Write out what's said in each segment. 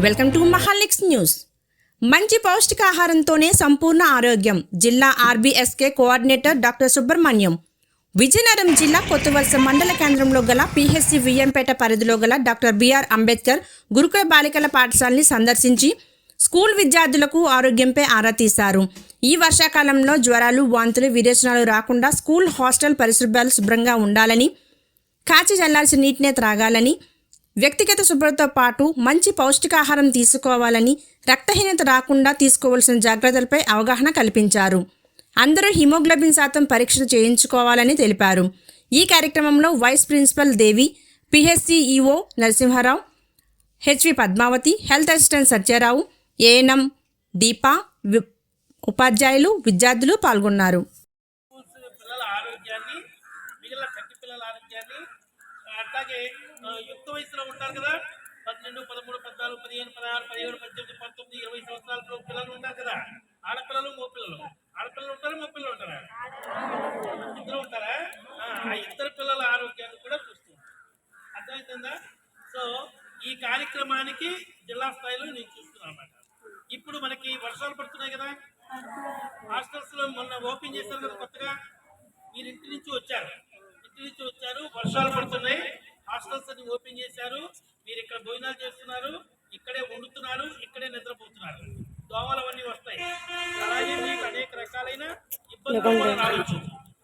Welcome to మహాలిక్స్ news. మంచి పౌష్టికాహారంతోనే సంపూర్ణ ఆరోగ్యం జిల్లా RBSK coordinator doctor Subrahmanyam. Vizianagaram జిల్లా కొత్తవలస మండల కేంద్రంలో గల పిహెచ్సి వియ్యంపేట పరిధిలో గల డాక్టర్ బిఆర్ అంబేద్కర్ గురుకుల బాలికల పాఠశాలని సందర్శించి స్కూల్ విద్యార్థులకు ఆరోగ్యంపై ఆరా తీశారు. ఈ వర్షాకాలంలో జ్వరాలు వాంతులు విరేచనాలు రాకుండా స్కూల్ హాస్టల్ పరిశుభ్రాలు శుభ్రంగా ఉండాలని కాచి చల్లాల్సిన నీటినే త్రాగాలని వ్యక్తిగత శుభ్రతతో పాటు మంచి పౌష్టికాహారం తీసుకోవాలని రక్తహీనత రాకుండా తీసుకోవాల్సిన జాగ్రత్తలపై అవగాహన కల్పించారు. అందరూ హిమోగ్లోబిన్ శాతం పరీక్షలు చేయించుకోవాలని తెలిపారు. ఈ కార్యక్రమంలో vice principal Devi PHC EO Narasimharao HV Padmavathi health assistant Satyarao ANM Deepa ఉపాధ్యాయులు విద్యార్థులు పాల్గొన్నారు. అట్లాగే యుక్త వయసులో ఉంటారు కదా? పన్నెండు పదమూడు పద్నాలుగు పదిహేను పదహారు పదిహేడు పద్దెనిమిది పంతొమ్మిది ఇరవై సంవత్సరాల పిల్లలు ఉంటారు కదా? ఆడపిల్లలు మోపిల్లలు? ఆడపిల్లలు ఉంటారా మోపిల్లలు ఉంటారా? ఇద్దరు ఉంటారా? ఆ, ఇద్దరు పిల్లల ఆరోగ్యాన్ని కూడా చూస్తుంది. అర్థమవుతుందా సో ఈ కార్యక్రమానికి జిల్లా స్థాయిలో నేను చూస్తున్నాను అన్నమాట. ఇప్పుడు మనకి వర్షాలు పడుతున్నాయి కదా? హాస్టల్స్లో మొన్న ఓపెన్ చేశారు కదా కొత్తగా? మీరు ఇంటి నుంచి వచ్చారు. నుంచి వచ్చారు. వర్షాలు పడుతున్నాయి. హాస్టల్స్ అన్ని ఓపెన్ చేశారు. మీరు ఇక్కడ భోజనాలు చేస్తున్నారు. ఇక్కడే వండుతున్నారు. ఇక్కడే నిద్రపోతున్నారు. దోమలు అవన్నీ వస్తాయి. అలాగే మీకు అనేక రకాలైన ఇబ్బందులు రావచ్చు.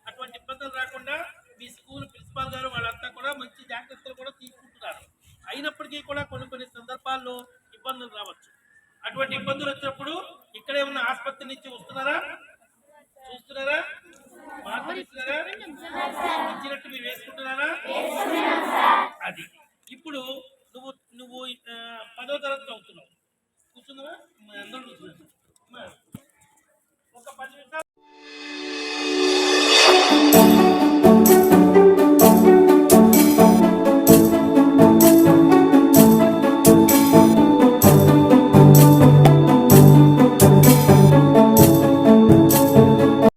అటువంటి ఇబ్బందులు రాకుండా మీ స్కూల్ ప్రిన్సిపాల్ గారు వాళ్ళంతా కూడా మంచి జాగ్రత్తలు కూడా తీసుకుంటున్నారు. అయినప్పటికీ కూడా కొన్ని కొన్ని సందర్భాల్లో ఇబ్బందులు రావచ్చు. అటువంటి ఇబ్బందులు వచ్చినప్పుడు ఇక్కడే ఉన్న ఆసుపత్రి నుంచి వస్తున్నారా? చూస్తున్నారా? మాత్రం పదో తరగతి చదువుతున్నావు. కూర్చున్నావా? అందరూ కూర్చున్నారు.